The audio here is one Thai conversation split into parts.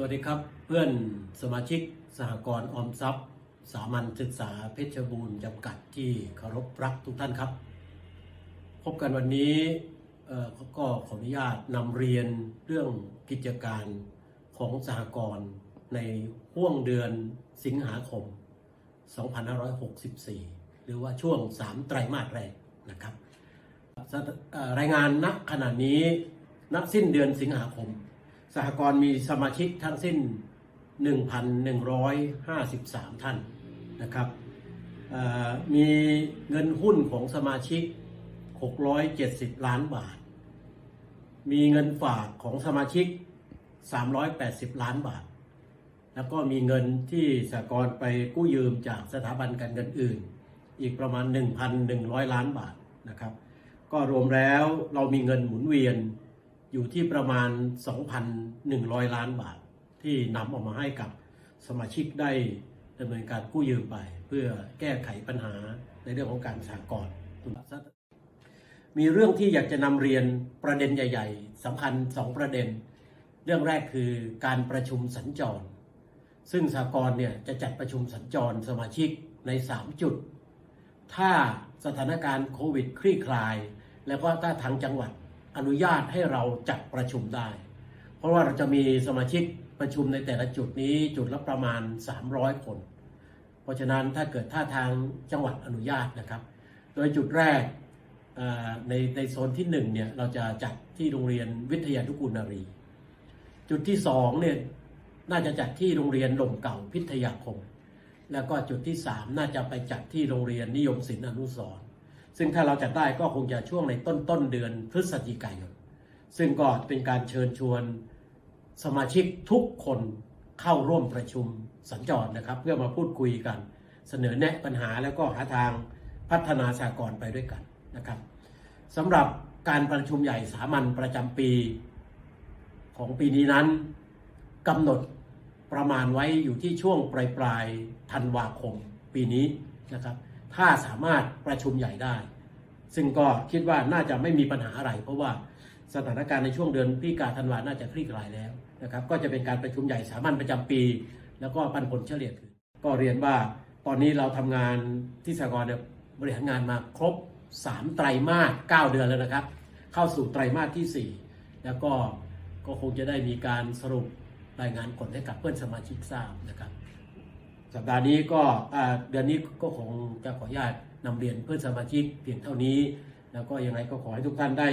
สวัสดีครับเพื่อนสมาชิกสหกรณ์ออมทรัพย์ สามัญศึกษาเพชรบูรณ์จำกัดที่เคารพรักทุกท่านครับ พบกันวันนี้เอ่อก็ขออนุญาตนำเรียนเรื่องกิจการของสหกรณ์ในห่วงเดือนสิงหาคม 2564 หรือว่าช่วง 3 ไตรมาสแรกนะครับรายงานณขณะนี้ณสิ้นเดือนสิงหาคม สหกรณ์มีสมาชิกทั้งสิ้น 1,153 ท่านนะครับมีเงินหุ้นของสมาชิก 670 ล้านบาท มีเงินฝากของสมาชิก 380 ล้านบาท แล้วก็มีเงินที่สหกรณ์ไปกู้ยืมจากสถาบันการเงินอื่น อีกประมาณ 1,100 ล้านบาทนะครับ ก็รวมแล้วเรามีเงินหมุนเวียน อยู่ที่ประมาณ 2,100 ล้านบาท ที่นำออกมาให้กับสมาชิกได้ดำเนินการกู้ยืมไป เพื่อแก้ไขปัญหาในเรื่องของการสหกรณ์มีเรื่องที่อยากจะนำเรียนประเด็นใหญ่ ๆสำคัญ 2 ประเด็น เรื่องแรกคือการประชุมสัญจร ซึ่งสากลเนี่ยจะจัดประชุมสัญจรสมาชิกใน 3 จุด ถ้าสถานการณ์โควิดคลี่คลาย แล้วก็ถ้าทางจังหวัด อนุญาตให้เราจัดประชุมได้ เพราะว่าเราจะมีสมาชิกประชุมในแต่ละจุดนี้จุดละประมาณ 300 คน เพราะฉะนั้นถ้าเกิดท่าทางจังหวัดอนุญาตนะครับ โดยจุดแรกในในโซนที่1เนี่ยเราจะจัดที่โรงเรียนวิทยานุกูลนารี จุดที่2เนี่ยน่าจะจัดที่โรงเรียนหล่มเก่าพิทยาคม แล้วก็จุดที่ 3 น่าจะไปจัดที่โรงเรียนนิยมศิลป์อนุสร ซึ่งถ้าเราจัดได้ก็คงจะช่วงในต้นต้นเดือนพฤศจิกายน ซึ่งก็เป็นการเชิญชวนสมาชิกทุกคนเข้าร่วมประชุมสัญจรนะครับ เพื่อมาพูดคุยกัน เสนอแนะปัญหาแล้วก็หาทางพัฒนาสากลไปด้วยกันนะครับสำหรับการประชุมใหญ่สามัญประจำปีของปีนี้นั้นกำหนดประมาณไว้อยู่ที่ช่วงปลายปลายธันวาคมปีนี้นะครับ ถ้าสามารถประชุมใหญ่ได้ ซึ่งก็คิดว่าน่าจะไม่มีปัญหาอะไร เพราะว่าสถานการณ์ในช่วงเดือนพฤศจิกาธันวาน่าจะคลี่คลายแล้วนะครับ ก็จะเป็นการประชุมใหญ่สามัญประจำปี แล้วก็ปันผลเฉลี่ยคืนก็เรียนว่าตอนนี้เราทำงานที่สกรณ์เนี่ยบริหารงานมาครบ 3 ไตรมาส 9 เดือนแล้วนะครับ เข้าสู่ไตรมาสที่ 4 แล้วก็ก็คงจะได้มีการสรุปรายงานผลให้กับเพื่อนสมาชิกทราบนะครับ สัปดาห์นี้ก็เดือนนี้ก็คงจะขออนุญาตนำเรียนเพื่อนสมาชิกเพียงเท่านี้ แล้วก็ยังไงก็ขอให้ทุกท่านได้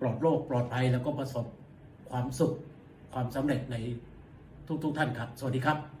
ปลอดโรคปลอดภัยแล้วก็ประสบความสุขความสำเร็จในทุกๆท่านครับ สวัสดีครับ